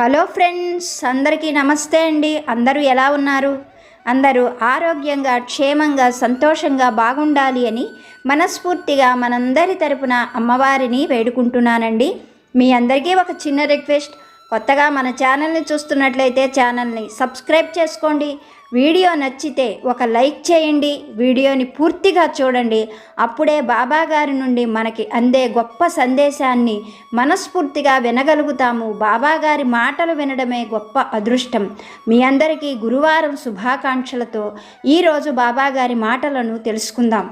Hello friends అందరికీ నమస్తే అండి. అందరూ ఎలా ఉన్నారు? అందరూ ఆరోగ్యంగా క్షేమంగా సంతోషంగా బాగుండాలి అని మనస్ఫూర్తిగా మనందరి తరపున అమ్మవారిని వేడుకుంటున్నానండి. మీ అందరికీ ఒక చిన్న రిక్వెస్ట్. కొత్తగా మన ఛానల్ని చూస్తున్నట్లయితే ఛానల్ని సబ్స్క్రైబ్ చేసుకోండి. వీడియో నచ్చితే ఒక లైక్ చేయండి వీడియోని పూర్తిగా చూడండి. అప్పుడే బాబాగారి నుండి మనకి అందే గొప్ప సందేశాన్ని మనస్ఫూర్తిగా వినగలుగుతాము. బాబాగారి మాటలు వినడమే గొప్ప అదృష్టం. మీ అందరికీ గురువారం శుభాకాంక్షలతో ఈరోజు బాబాగారి మాటలను తెలుసుకుందాం.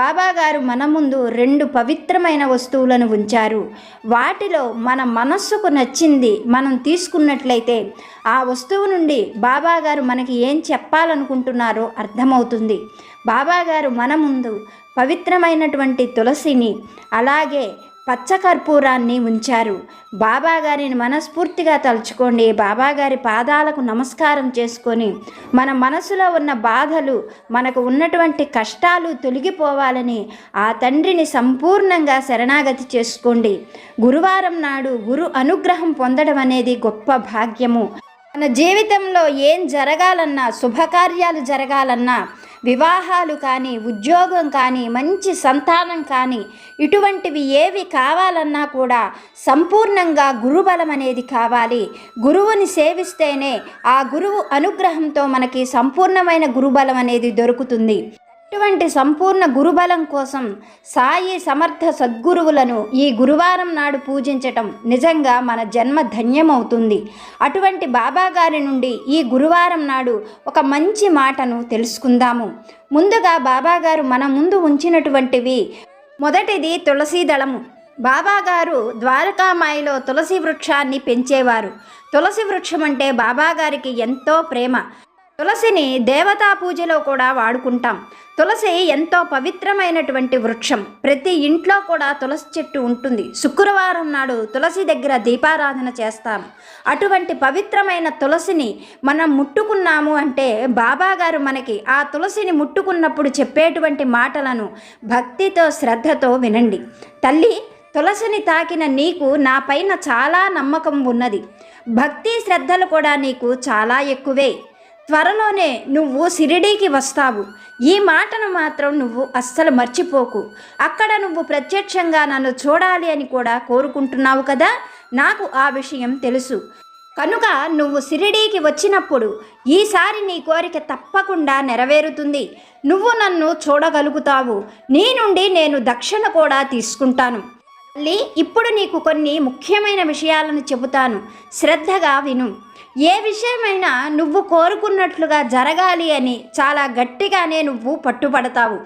బాబాగారు మన ముందు రెండు పవిత్రమైన వస్తువులను ఉంచారు. వాటిలో మన మనస్సుకు నచ్చింది మనం తీసుకున్నట్లయితే ఆ వస్తువు నుండి బాబాగారు మనకి ఏం చెప్పాలనుకుంటున్నారో అర్థమవుతుంది. బాబాగారు మన ముందు పవిత్రమైనటువంటి తులసిని అలాగే పచ్చకర్పూరాన్ని ఉంచారు. బాబాగారిని మనస్ఫూర్తిగా తలుచుకోండి. బాబాగారి పాదాలకు నమస్కారం చేసుకొని మన మనసులో ఉన్న బాధలు మనకు ఉన్నటువంటి కష్టాలు తొలగిపోవాలని ఆ తండ్రిని సంపూర్ణంగా శరణాగతి చేసుకోండి. గురువారం నాడు గురు అనుగ్రహం పొందడం అనేది గొప్ప భాగ్యము. మన జీవితంలో ఏం జరగాలన్నా శుభకార్యాలు జరగాలన్నా వివాహాలు కానీ ఉద్యోగం కానీ మంచి సంతానం కానీ ఇటువంటివి ఏవి కావాలన్నా కూడా సంపూర్ణంగా గురుబలం అనేది కావాలి. గురువుని సేవిస్తేనే ఆ గురువు అనుగ్రహంతో మనకి సంపూర్ణమైన గురుబలం అనేది దొరుకుతుంది. ఇటువంటి సంపూర్ణ గురుబలం కోసం సాయి సమర్థ సద్గురువులను ఈ గురువారం నాడు పూజించటం నిజంగా మన జన్మ ధన్యమవుతుంది. అటువంటి బాబాగారి నుండి ఈ గురువారం నాడు ఒక మంచి మాటను తెలుసుకుందాము. ముందుగా బాబాగారు మన ముందు ఉంచినటువంటివి. మొదటిది తులసీ దళము బాబాగారు ద్వారకామాయిలో తులసి వృక్షాన్ని పెంచేవారు. తులసి వృక్షం అంటే బాబాగారికి ఎంతో ప్రేమ. తులసిని దేవతా పూజలో కూడా వాడుకుంటాం. తులసి ఎంతో పవిత్రమైనటువంటి వృక్షం. ప్రతి ఇంట్లో కూడా తులసి చెట్టు ఉంటుంది. శుక్రవారం నాడు తులసి దగ్గర దీపారాధన చేస్తాము. అటువంటి పవిత్రమైన తులసిని మనం ముట్టుకున్నాము అంటే బాబా గారు మనకి ఆ తులసిని ముట్టుకున్నప్పుడు చెప్పేటువంటి మాటలను భక్తితో శ్రద్ధతో వినండి. తల్లి తులసిని తాకిన నీకు నా పైన చాలా నమ్మకం ఉన్నది. భక్తి శ్రద్ధలు కూడా నీకు చాలా ఎక్కువే. త్వరలోనే నువ్వు సిరిడీకి వస్తావు. ఈ మాటను మాత్రం నువ్వు అస్సలు మర్చిపోకు. అక్కడ నువ్వు ప్రత్యక్షంగా నన్ను చూడాలి అని కూడా కోరుకుంటున్నావు కదా? నాకు ఆ విషయం తెలుసు. కనుక నువ్వు సిరిడీకి వచ్చినప్పుడు ఈసారి నీ కోరిక తప్పకుండా నెరవేరుతుంది. నువ్వు నన్ను చూడగలుగుతావు. నీ నుండి నేను దక్షిణ కూడా తీసుకుంటాను. తల్లి ఇప్పుడు నీకు కొన్ని ముఖ్యమైన విషయాలను చెబుతాను. శ్రద్ధగా విను. ఏ విషయమైనా నువ్వు కోరుకున్నట్లుగా జరగాలి అని చాలా గట్టిగానే నువ్వు పట్టుబడతావు.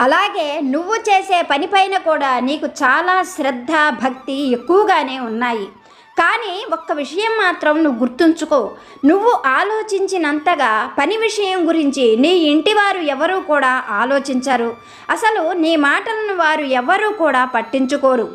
అలాగే నువ్వు చేసే పనిపైన కూడా నీకు చాలా శ్రద్ధ భక్తి ఎక్కువగానే ఉన్నాయి. కానీ ఒక్క విషయం మాత్రం నువ్వు గుర్తుంచుకో. నువ్వు ఆలోచించినంతగా పని విషయం గురించి నీ ఇంటి వారు ఎవరూ కూడా ఆలోచించరు. అసలు నీ మాటలను వారు ఎవరూ కూడా పట్టించుకోరు.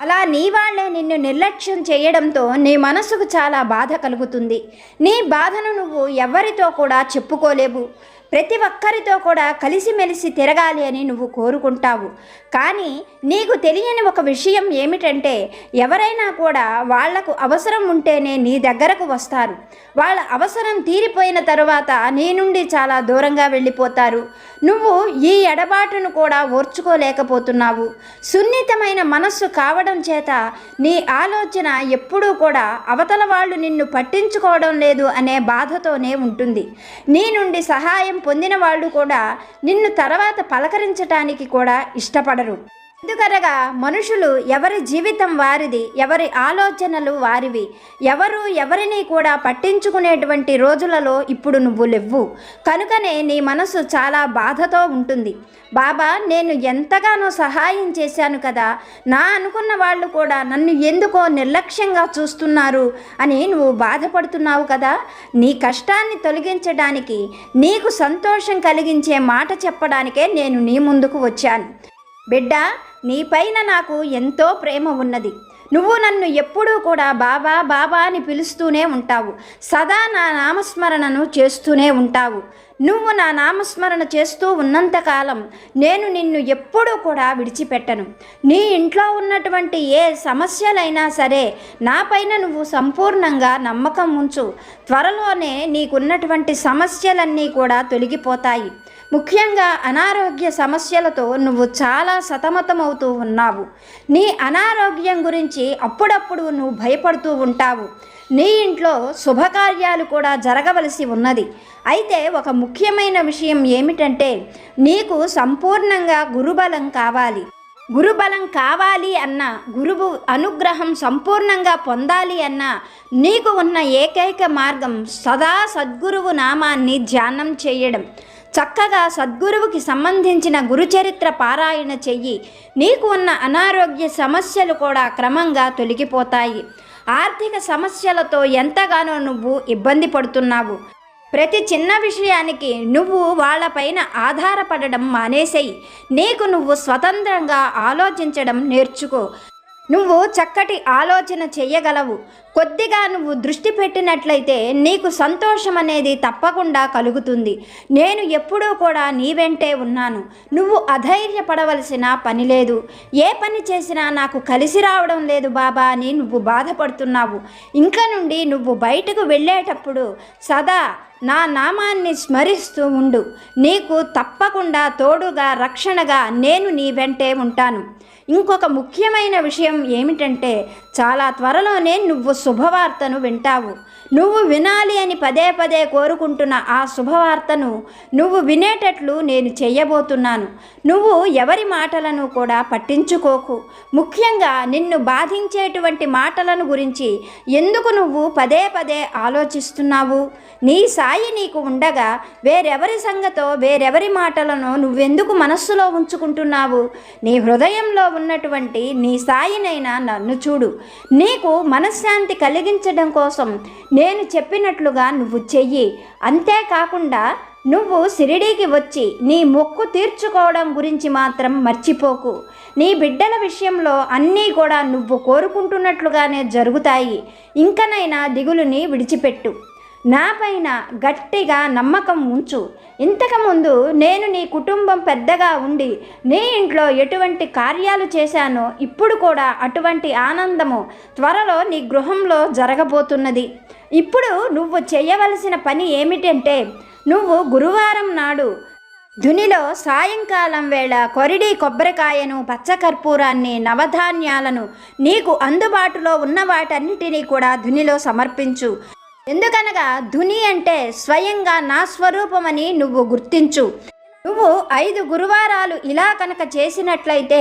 అలా నీ వాళ్ళే నిన్ను నిర్లక్ష్యం చేయడంతో నీ మనసుకు చాలా బాధ కలుగుతుంది. నీ బాధను నువ్వు ఎవరితో కూడా చెప్పుకోలేవు. ప్రతి ఒక్కరితో కూడా కలిసిమెలిసి తిరగాలి అని నువ్వు కోరుకుంటావు. కానీ నీకు తెలియని ఒక విషయం ఏమిటంటే ఎవరైనా కూడా వాళ్ళకు అవసరం ఉంటేనే నీ దగ్గరకు వస్తారు. వాళ్ళ అవసరం తీరిపోయిన తరువాత నీ నుండి చాలా దూరంగా వెళ్ళిపోతారు. నువ్వు ఈ ఎడబాటును కూడా ఓర్చుకోలేకపోతున్నావు. సున్నితమైన మనస్సు కావడం చేత నీ ఆలోచన ఎప్పుడూ కూడా అవతల వాళ్ళు నిన్ను పట్టించుకోవడం లేదు అనే బాధతోనే ఉంటుంది. నీ నుండి సహాయం పొందిన వాళ్ళు కూడా నిన్ను తర్వాత పలకరించటానికి కూడా ఇష్టపడరు. ఎందుకనగా మనుషులు ఎవరి జీవితం వారిది ఎవరి ఆలోచనలు వారివి. ఎవరు ఎవరిని కూడా పట్టించుకునేటువంటి రోజులలో ఇప్పుడు నువ్వు లెవ్వు కనుకనే నీ మనసు చాలా బాధతో ఉంటుంది. బాబా నేను ఎంతగానో సహాయం చేశాను కదా. నా అనుకున్న వాళ్ళు కూడా నన్ను ఎందుకో నిర్లక్ష్యంగా చూస్తున్నారు అని నువ్వు బాధపడుతున్నావు కదా. నీ కష్టాన్ని తొలగించడానికి నీకు సంతోషం కలిగించే మాట చెప్పడానికే నేను నీ ముందుకు వచ్చాను. బిడ్డ నీపైన నాకు ఎంతో ప్రేమ ఉన్నది. నువ్వు నన్ను ఎప్పుడూ కూడా బాబా బాబా అని పిలుస్తూనే ఉంటావు. సదా నా నామస్మరణను చేస్తూనే ఉంటావు. నువ్వు నా నామస్మరణ చేస్తూ ఉన్నంతకాలం నేను నిన్ను ఎప్పుడూ కూడా విడిచిపెట్టను. నీ ఇంట్లో ఉన్నటువంటి ఏ సమస్యలైనా సరే నాపైన నువ్వు సంపూర్ణంగా నమ్మకం ఉంచు. త్వరలోనే నీకున్నటువంటి సమస్యలన్నీ కూడా తొలగిపోతాయి. ముఖ్యంగా అనారోగ్య సమస్యలతో నువ్వు చాలా సతమతమవుతూ ఉన్నావు. నీ అనారోగ్యం గురించి అప్పుడప్పుడు నువ్వు భయపడుతూ ఉంటావు. నీ ఇంట్లో శుభకార్యాలు కూడా జరగవలసి ఉన్నది. అయితే ఒక ముఖ్యమైన విషయం ఏమిటంటే నీకు సంపూర్ణంగా గురుబలం కావాలి. గురుబలం కావాలి అన్న గురువు అనుగ్రహం సంపూర్ణంగా పొందాలి అన్న నీకు ఉన్న ఏకైక మార్గం సదా సద్గురువు నామాన్ని ధ్యానం చేయడం. చక్కగా సద్గురువుకి సంబంధించిన గురుచరిత్ర పారాయణ చెయ్యి. నీకు ఉన్న అనారోగ్య సమస్యలు కూడా క్రమంగా తొలగిపోతాయి. ఆర్థిక సమస్యలతో ఎంతగానో నువ్వు ఇబ్బంది పడుతున్నావు. ప్రతి చిన్న విషయానికి నువ్వు వాళ్ళపైన ఆధారపడడం మానేసేయి. నీకు నువ్వు స్వతంత్రంగా ఆలోచించడం నేర్చుకో. నువ్వు చక్కటి ఆలోచన చెయ్యగలవు. కొద్దిగా నువ్వు దృష్టి పెట్టినట్లయితే నీకు సంతోషం అనేది తప్పకుండా కలుగుతుంది. నేను ఎప్పుడూ కూడా నీ వెంటే ఉన్నాను. నువ్వు అధైర్యపడవలసిన పని లేదు. ఏ పని చేసినా నాకు కలిసి రావడం లేదు బాబా అని నువ్వు బాధపడుతున్నావు. ఇంక నుండి నువ్వు బయటకు వెళ్ళేటప్పుడు సదా నా నామాన్ని స్మరిస్తూ ఉండు. నీకు తప్పకుండా తోడుగా రక్షణగా నేను నీ వెంటే ఉంటాను. ఇంకొక ముఖ్యమైన విషయం ఏమిటంటే చాలా త్వరలోనే నువ్వు శుభవార్తను వింటావు. నువ్వు వినాలి అని పదే పదే కోరుకుంటున్న ఆ శుభవార్తను నువ్వు వినేటట్లు నేను చేయబోతున్నాను. నువ్వు ఎవరి మాటలను కూడా పట్టించుకోకు. ముఖ్యంగా నిన్ను బాధించేటువంటి మాటలను గురించి ఎందుకు నువ్వు పదే పదే ఆలోచిస్తున్నావు? నీ స్థాయి నీకు ఉండగా వేరెవరి సంగతో వేరెవరి మాటలను నువ్వెందుకు మనస్సులో ఉంచుకుంటున్నావు? నీ హృదయంలో ఉన్నటువంటి నీ స్థాయినైనా నన్ను చూడు. నీకు మనశ్శాంతి కలిగించడం కోసం నేను చెప్పినట్లుగా నువ్వు చెయ్యి. అంతేకాకుండా నువ్వు సిరిడీకి వచ్చి నీ మొక్కు తీర్చుకోవడం గురించి మాత్రం మర్చిపోకు. నీ బిడ్డల విషయంలో అన్నీ కూడా నువ్వు కోరుకుంటున్నట్లుగానే జరుగుతాయి. ఇంకనైనా దిగులుని విడిచిపెట్టు. నాపైన గట్టిగా నమ్మకం ఉంచు. ఇంతకుముందు నేను నీ కుటుంబం పెద్దగా ఉండి నీ ఇంట్లో ఎటువంటి కార్యాలు చేశానో ఇప్పుడు కూడా అటువంటి ఆనందము త్వరలో నీ గృహంలో జరగబోతున్నది. ఇప్పుడు నువ్వు చేయవలసిన పని ఏమిటంటే నువ్వు గురువారం నాడు దునిలో సాయంకాలం వేళ కొరిడి కొబ్బరికాయను పచ్చకర్పూరాన్ని నవధాన్యాలను నీకు అందుబాటులో ఉన్న వాటన్నిటినీ కూడా ధునిలో సమర్పించు. ఎందుకనగా ధుని అంటే స్వయంగా నా స్వరూపమని నువ్వు గుర్తించు. నువ్వు ఐదు గురువారాలు ఇలా కనుక చేసినట్లయితే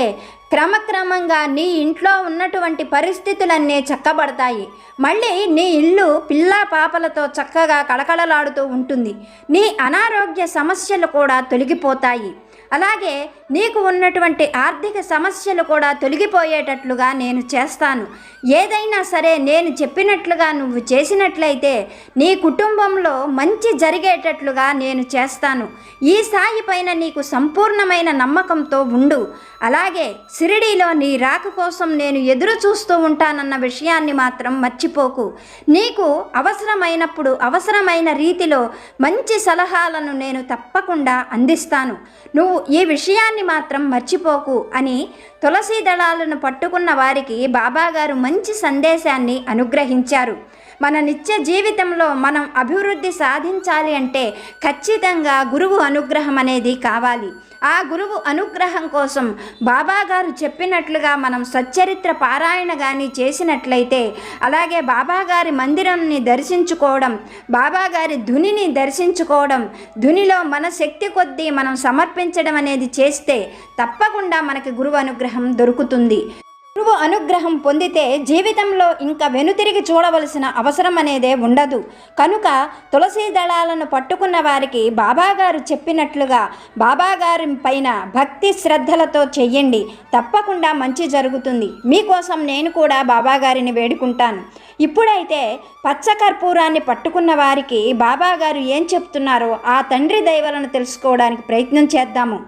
క్రమక్రమంగా నీ ఇంట్లో ఉన్నటువంటి పరిస్థితులన్నీ చక్కబడతాయి. మళ్ళీ నీ ఇల్లు పిల్లా పాపలతో చక్కగా కళకళలాడుతూ ఉంటుంది. నీ అనారోగ్య సమస్యలు కూడా తొలగిపోతాయి. అలాగే నీకు ఉన్నటువంటి ఆర్థిక సమస్యలు కూడా తొలగిపోయేటట్లుగా నేను చేస్తాను. ఏదైనా సరే నేను చెప్పినట్లుగా నువ్వు చేసినట్లయితే నీ కుటుంబంలో మంచి జరిగేటట్లుగా నేను చేస్తాను. ఈ స్థాయి పైన నీకు సంపూర్ణమైన నమ్మకంతో ఉండు. అలాగే సిరిడీలో నీ రాక కోసం నేను ఎదురు చూస్తూ ఉంటానన్న విషయాన్ని మాత్రం మర్చిపోకు. నీకు అవసరమైనప్పుడు అవసరమైన రీతిలో మంచి సలహాలను నేను తప్పకుండా అందిస్తాను. నువ్వు ఈ విషయాన్ని మాత్రం మర్చిపోకు అని తులసి దళాలను పట్టుకున్న వారికి బాబాగారు మంచి సందేశాన్ని అనుగ్రహించారు. మన నిత్య జీవితంలో మనం అభివృద్ధి సాధించాలి అంటే ఖచ్చితంగా గురువు అనుగ్రహం అనేది కావాలి. ఆ గురువు అనుగ్రహం కోసం బాబాగారు చెప్పినట్లుగా మనం సచ్చరిత్ర పారాయణ కానీ చేసినట్లయితే అలాగే బాబాగారి మందిరాన్ని దర్శించుకోవడం బాబాగారి ధునిని దర్శించుకోవడం ధునిలో మన శక్తి కొద్దీ మనం సమర్పించడం అనేది చేస్తే తప్పకుండా మనకి గురువు అనుగ్రహం దొరుకుతుంది. గురువు అనుగ్రహం పొందితే జీవితంలో ఇంకా వెనుతిరిగి చూడవలసిన అవసరం అనేదే ఉండదు. కనుక తులసి దళాలను పట్టుకున్న వారికి బాబాగారు చెప్పినట్లుగా బాబాగారి పైన భక్తి శ్రద్ధలతో చెయ్యండి. తప్పకుండా మంచి జరుగుతుంది. మీకోసం నేను కూడా బాబాగారిని వేడుకుంటాను. ఇప్పుడైతే పచ్చకర్పూరాన్ని పట్టుకున్న వారికి బాబాగారు ఏం చెప్తున్నారో ఆ తండ్రి దైవలను తెలుసుకోవడానికి ప్రయత్నం చేద్దాము.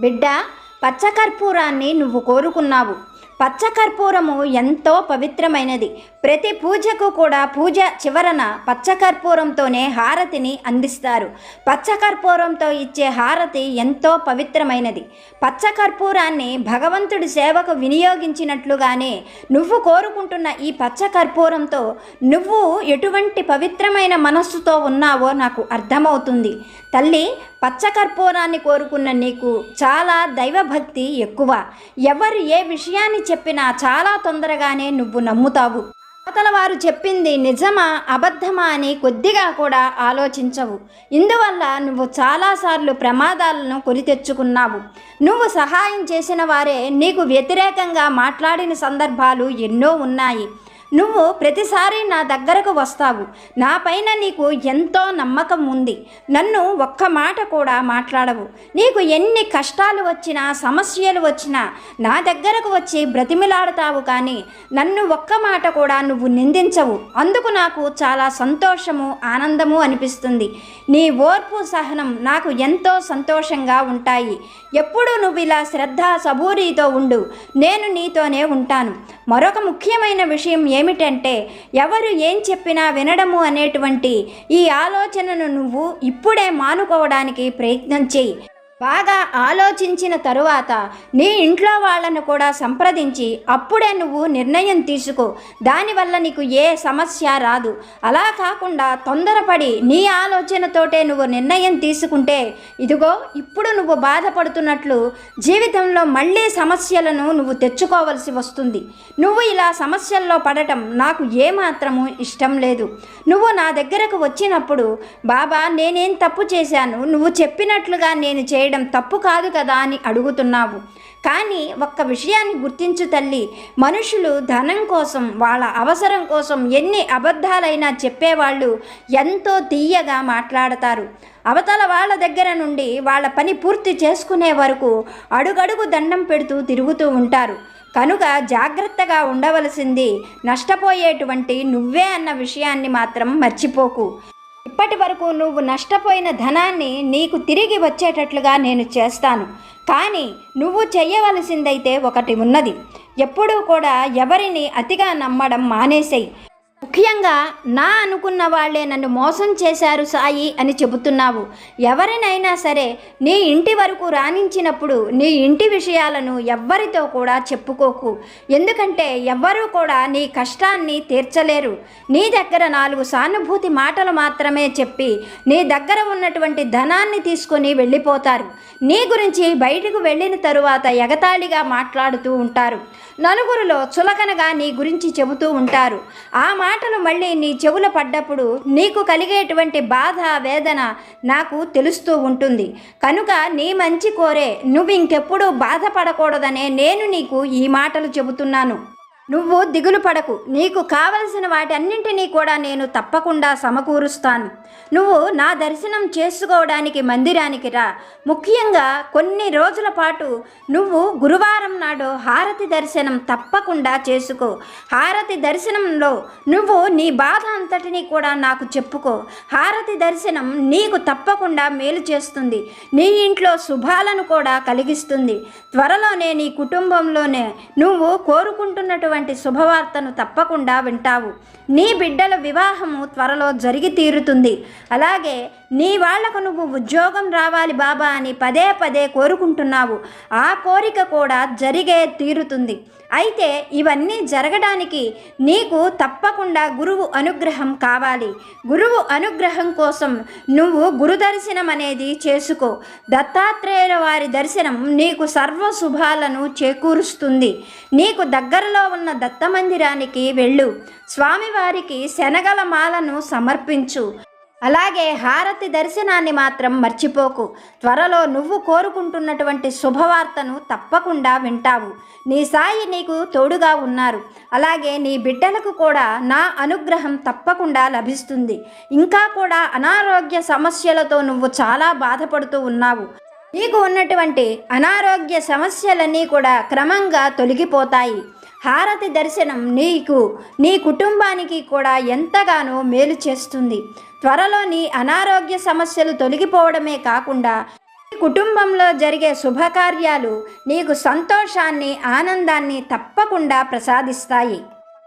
బిడ్డ పచ్చకర్పూరాన్ని నువ్వు కోరుకున్నావు. పచ్చకర్పూరము ఎంతో పవిత్రమైనది. ప్రతి పూజకు కూడా పూజ చివరన పచ్చకర్పూరంతోనే హారతిని అందిస్తారు. పచ్చకర్పూరంతో ఇచ్చే హారతి ఎంతో పవిత్రమైనది. పచ్చకర్పూరాన్ని భగవంతుడి సేవకు వినియోగించినట్లుగానే నువ్వు కోరుకుంటున్న ఈ పచ్చకర్పూరంతో నువ్వు ఎటువంటి పవిత్రమైన మనస్సుతో ఉన్నావో నాకు అర్థమవుతుంది. తల్లి పచ్చకర్పూరాన్ని కోరుకున్న నీకు చాలా దైవభక్తి ఎక్కువ. ఎవరు ఏ విషయాన్ని చెప్పినా చాలా తొందరగానే నువ్వు నమ్ముతావు. అవతల వారు చెప్పింది నిజమా అబద్ధమా అని కొద్దిగా కూడా ఆలోచించవు. ఇందువల్ల నువ్వు చాలాసార్లు ప్రమాదాలను కొని తెచ్చుకున్నావు. నువ్వు సహాయం చేసిన వారే నీకు వ్యతిరేకంగా మాట్లాడిన సందర్భాలు ఎన్నో ఉన్నాయి. నువ్వు ప్రతిసారి నా దగ్గరకు వస్తావు. నాపైన నీకు ఎంతో నమ్మకం ఉంది. నన్ను ఒక్క మాట కూడా మాట్లాడవు. నీకు ఎన్ని కష్టాలు వచ్చినా సమస్యలు వచ్చినా నా దగ్గరకు వచ్చి బ్రతిమిలాడతావు కానీ నన్ను ఒక్క మాట కూడా నువ్వు నిందించవు. అందుకు నాకు చాలా సంతోషము ఆనందము అనిపిస్తుంది. నీ ఓర్పు సహనం నాకు ఎంతో సంతోషంగా ఉంటాయి. ఎప్పుడూ నువ్వు ఇలా శ్రద్ధ సబూరితో ఉండు. నేను నీతోనే ఉంటాను. మరొక ముఖ్యమైన విషయం ఏమిటంటే ఎవరు ఏం చెప్పినా వినడము అనేటువంటి ఈ ఆలోచనను నువ్వు ఇప్పుడే మానుకోవడానికి ప్రయత్నం చేయి. బాగా ఆలోచించిన తరువాత నీ ఇంట్లో వాళ్ళను కూడా సంప్రదించి అప్పుడే నువ్వు నిర్ణయం తీసుకో. దానివల్ల నీకు ఏ సమస్య రాదు. అలా కాకుండా తొందరపడి నీ ఆలోచనతోటే నువ్వు నిర్ణయం తీసుకుంటే ఇదిగో ఇప్పుడు నువ్వు బాధపడుతున్నట్లు జీవితంలో మళ్ళీ సమస్యలను నువ్వు తెచ్చుకోవలసి వస్తుంది. నువ్వు ఇలా సమస్యల్లో పడటం నాకు ఏమాత్రము ఇష్టం లేదు. నువ్వు నా దగ్గరకు వచ్చినప్పుడు బాబా నేనేం తప్పు చేశాను? నువ్వు చెప్పినట్లుగా నేను చేయడం తప్పు కాదు కదా అని అడుగుతున్నావు. కానీ ఒక్క విషయాన్ని గుర్తించు తల్లి. మనుషులు ధనం కోసం వాళ్ళ అవసరం కోసం ఎన్ని అబద్ధాలైనా చెప్పేవాళ్ళు ఎంతో తీయగా మాట్లాడతారు. అవతల వాళ్ళ దగ్గర నుండి వాళ్ళ పని పూర్తి చేసుకునే వరకు అడుగడుగు దండం పెడుతూ తిరుగుతూ ఉంటారు. కనుక జాగ్రత్తగా ఉండవలసింది నష్టపోయేటువంటి నువ్వే అన్న విషయాన్ని మాత్రం మర్చిపోకు. ఇప్పటి వరకు నువ్వు నష్టపోయిన ధనాన్ని నీకు తిరిగి వచ్చేటట్లుగా నేను చేస్తాను. కానీ నువ్వు చేయవలసిందైతే ఒకటి ఉన్నది. ఎప్పుడూ కూడా ఎవరిని అతిగా నమ్మడం మానేసేయి. ముఖ్యంగా నా అనుకున్న వాళ్ళే నన్ను మోసం చేశారు సాయి అని చెబుతున్నావు. ఎవరినైనా సరే నీ ఇంటి వరకు రాణించినప్పుడు నీ ఇంటి విషయాలను ఎవ్వరితో కూడా చెప్పుకోకు. ఎందుకంటే ఎవ్వరూ కూడా నీ కష్టాన్ని తీర్చలేరు. నీ దగ్గర నాలుగు సానుభూతి మాటలు మాత్రమే చెప్పి నీ దగ్గర ఉన్నటువంటి ధనాన్ని తీసుకొని వెళ్ళిపోతారు. నీ గురించి బయటకు వెళ్ళిన తరువాత ఎగతాళిగా మాట్లాడుతూ ఉంటారు. నలుగురిలో చులకనగా నీ గురించి చెబుతూ ఉంటారు. ఆ మాటలు మళ్ళీ నీ చెవుల పడ్డప్పుడు నీకు కలిగేటువంటి బాధ వేదన నాకు తెలుస్తూ ఉంటుంది. కనుక నీ మంచి కోరే నువ్వు ఇంకెప్పుడు బాధపడకూడదనే నేను నీకు ఈ మాటలు చెబుతున్నాను. నువ్వు దిగులు పడకు. నీకు కావలసిన వాటన్నింటినీ కూడా నేను తప్పకుండా సమకూరుస్తాను. నువ్వు నా దర్శనం చేసుకోవడానికి మందిరానికి రా. ముఖ్యంగా కొన్ని రోజుల పాటు నువ్వు గురువారం నాడు హారతి దర్శనం తప్పకుండా చేసుకో. హారతి దర్శనంలో నువ్వు నీ బాధ అంతటినీ కూడా నాకు చెప్పుకో. హారతి దర్శనం నీకు తప్పకుండా మేలు చేస్తుంది. నీ ఇంట్లో శుభాలను కూడా కలిగిస్తుంది. త్వరలోనే నీ కుటుంబంలోనే నువ్వు కోరుకుంటున్నటువంటి శుభవార్తను తప్పకుండా వింటావు. నీ బిడ్డల వివాహము త్వరలో జరిగి తీరుతుంది. అలాగే నీ వాళ్ళకు నువ్వు ఉద్యోగం రావాలి బాబా అని పదే పదే కోరుకుంటున్నావు. ఆ కోరిక కూడా జరిగే తీరుతుంది. అయితే ఇవన్నీ జరగడానికి నీకు తప్పకుండా గురువు అనుగ్రహం కావాలి. గురువు అనుగ్రహం కోసం నువ్వు గురు దర్శనం అనేది చేసుకో. దత్తాత్రేయుల వారి దర్శనం నీకు సర్వ శుభాలను చేకూరుస్తుంది. నీకు దగ్గరలో ఉన్న దత్త మందిరానికి వెళ్ళు. స్వామివారికి శనగల మాలను సమర్పించు. అలాగే హారతి దర్శనాన్ని మాత్రం మర్చిపోకు. త్వరలో నువ్వు కోరుకుంటున్నటువంటి శుభవార్తను తప్పకుండా వింటావు. నీ సాయి నీకు తోడుగా ఉన్నారు. అలాగే నీ బిడ్డలకు కూడా నా అనుగ్రహం తప్పకుండా లభిస్తుంది. ఇంకా కూడా అనారోగ్య సమస్యలతో నువ్వు చాలా బాధపడుతూ ఉన్నావు. నీకు ఉన్నటువంటి అనారోగ్య సమస్యలన్నీ కూడా క్రమంగా తొలగిపోతాయి. హారతి దర్శనం నీకు నీ కుటుంబానికి కూడా ఎంతగానో మేలు చేస్తుంది. త్వరలో నీ అనారోగ్య సమస్యలు తొలగిపోవడమే కాకుండా కుటుంబంలో జరిగే శుభకార్యాలు నీకు సంతోషాన్ని ఆనందాన్ని తప్పకుండా ప్రసాదిస్తాయి.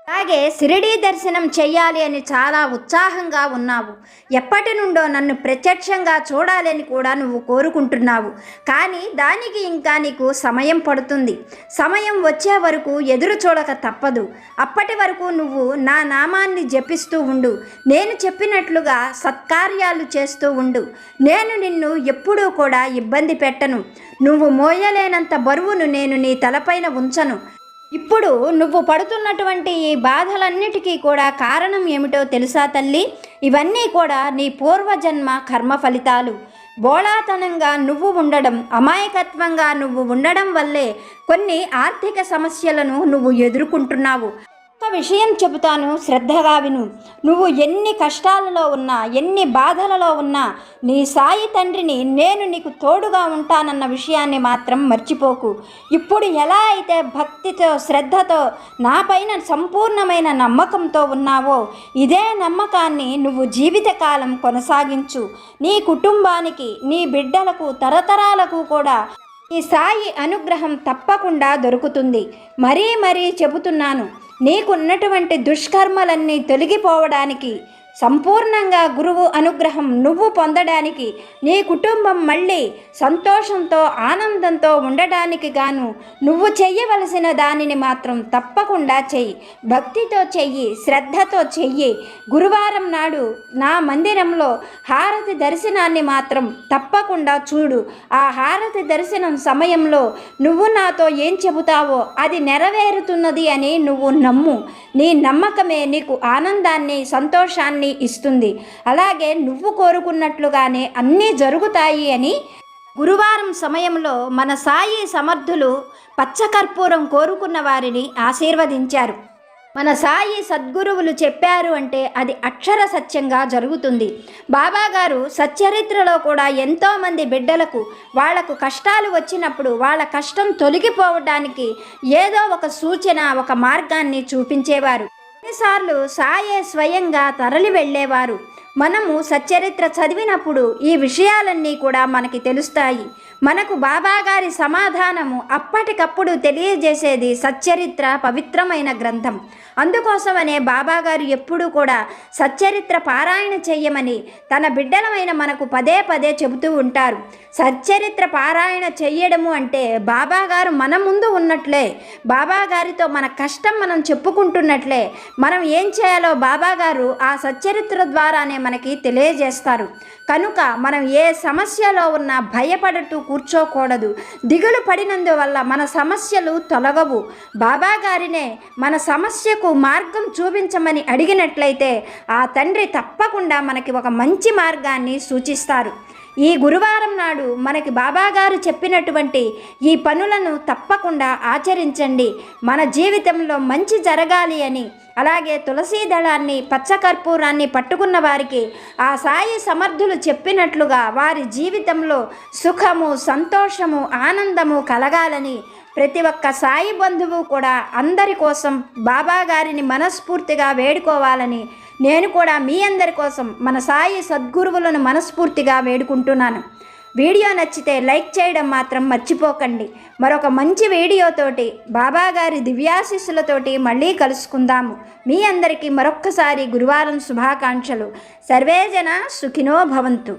అలాగే షిరిడీ దర్శనం చెయ్యాలి అని చాలా ఉత్సాహంగా ఉన్నావు. ఎప్పటి నుండో నన్ను ప్రత్యక్షంగా చూడాలని కూడా నువ్వు కోరుకుంటున్నావు. కానీ దానికి ఇంకా నీకు సమయం పడుతుంది. సమయం వచ్చే వరకు ఎదురు చూడక తప్పదు. అప్పటి వరకు నువ్వు నా నామాన్ని జపిస్తూ ఉండు. నేను చెప్పినట్లుగా సత్కార్యాలు చేస్తూ ఉండు. నేను నిన్ను ఎప్పుడూ కూడా ఇబ్బంది పెట్టను. నువ్వు మోయలేనంత బరువును నేను నీ తలపైన ఉంచను. ఇప్పుడు నువ్వు పడుతున్నటువంటి ఈ బాధలన్నిటికీ కూడా కారణం ఏమిటో తెలుసా తల్లి? ఇవన్నీ కూడా నీ పూర్వజన్మ కర్మ ఫలితాలు. బోళాతనంగా నువ్వు ఉండడం అమాయకత్వంగా నువ్వు ఉండడం వల్లే కొన్ని ఆర్థిక సమస్యలను నువ్వు ఎదుర్కొంటున్నావు. ఒక్క విషయం చెబుతాను శ్రద్ధగా విను. నువ్వు ఎన్ని కష్టాలలో ఉన్నా ఎన్ని బాధలలో ఉన్నా నీ సాయి తండ్రిని నేను నీకు తోడుగా ఉంటానన్న విషయాన్ని మాత్రం మర్చిపోకు. ఇప్పుడు ఎలా అయితే భక్తితో శ్రద్ధతో నాపైన సంపూర్ణమైన నమ్మకంతో ఉన్నావో ఇదే నమ్మకాన్ని నువ్వు జీవితకాలం కొనసాగించు. నీ కుటుంబానికి నీ బిడ్డలకు తరతరాలకు కూడా ఈ సాయి అనుగ్రహం తప్పకుండా దొరుకుతుంది. మరీ మరీ చెబుతున్నాను నీకున్నటువంటి దుష్కర్మలన్నీ తొలగిపోవడానికి సంపూర్ణంగా గురువు అనుగ్రహం నువ్వు పొందడానికి నీ కుటుంబం మళ్ళీ సంతోషంతో ఆనందంతో ఉండడానికి గాను నువ్వు చెయ్యవలసిన దానిని మాత్రం తప్పకుండా చెయ్యి భక్తితో చెయ్యి శ్రద్ధతో చెయ్యి గురువారం నాడు నా మందిరంలో హారతి దర్శనాన్ని మాత్రం తప్పకుండా చూడు. ఆ హారతి దర్శనం సమయంలో నువ్వు నాతో ఏం చెబుతావో అది నెరవేరుతున్నది అని నువ్వు నమ్ము. నీ నమ్మకమే నీకు ఆనందాన్ని సంతోషాన్ని ఇస్తుంది. అలాగే నువ్వు కోరుకున్నట్లుగానే అన్నీ జరుగుతాయి అని గురువారం సమయంలో మన సాయి సమర్థులు పచ్చకర్పూరం కోరుకున్న వారిని ఆశీర్వదించారు. మన సాయి సద్గురువులు చెప్పారు అంటే అది అక్షర సత్యంగా జరుగుతుంది. బాబాగారు సచ్చరిత్రలో కూడా ఎంతోమంది బిడ్డలకు వాళ్ళకు కష్టాలు వచ్చినప్పుడు వాళ్ళ కష్టం తొలగిపోవడానికి ఏదో ఒక సూచన ఒక మార్గాన్ని చూపించేవారు. కొన్నిసార్లు సాయే స్వయంగా తరలి వెళ్ళేవారు. మనము సచ్చరిత్ర చదివినప్పుడు ఈ విషయాలన్నీ కూడా మనకి తెలుస్తాయి. మనకు బాబాగారి సమాధానము అప్పటికప్పుడు తెలియజేసేది సచ్చరిత్ర పవిత్రమైన గ్రంథం. అందుకోసమనే బాబాగారు ఎప్పుడూ కూడా సచ్చరిత్ర పారాయణ చెయ్యమని తన బిడ్డలమైన మనకు పదే పదే చెబుతూ ఉంటారు. సచ్చరిత్ర పారాయణ చెయ్యడము అంటే బాబాగారు మన ముందు ఉన్నట్లే బాబాగారితో మన కష్టం మనం చెప్పుకుంటున్నట్లే. మనం ఏం చేయాలో బాబాగారు ఆ సచ్చరిత్ర ద్వారానే మనకి తెలియజేస్తారు. కనుక మనం ఏ సమస్యలో ఉన్నా భయపడుతూ కూర్చోకూడదు. దిగులు పడినందువల్ల మన సమస్యలు తొలగవు. బాబాగారినే మన సమస్య ముందుకు మార్గం చూపించమని అడిగినట్లయితే ఆ తండ్రి తప్పకుండా మనకి ఒక మంచి మార్గాన్ని సూచిస్తారు. ఈ గురువారం నాడు మనకి బాబాగారు చెప్పినటువంటి ఈ పనులను తప్పకుండా ఆచరించండి. మన జీవితంలో మంచి జరగాలి అని అలాగే తులసీ దళాన్ని పచ్చకర్పూరాన్ని పట్టుకున్న వారికి ఆ సాయి సమర్థులు చెప్పినట్లుగా వారి జీవితంలో సుఖము సంతోషము ఆనందము కలగాలని ప్రతి ఒక్క సాయి బంధువు కూడా అందరి కోసం బాబా గారిని మనస్ఫూర్తిగా వేడుకోవాలని నేను కూడా మీ అందరి కోసం మన సాయి సద్గురువులను మనస్ఫూర్తిగా వేడుకుంటున్నాను. వీడియో నచ్చితే లైక్ చేయడం మాత్రం మర్చిపోకండి. మరొక మంచి వీడియోతోటి బాబాగారి దివ్యాశిస్సులతోటి మళ్ళీ కలుసుకుందాము. మీ అందరికీ మరొక్కసారి గురువారం శుభాకాంక్షలు. సర్వేజన సుఖినో భవంతు.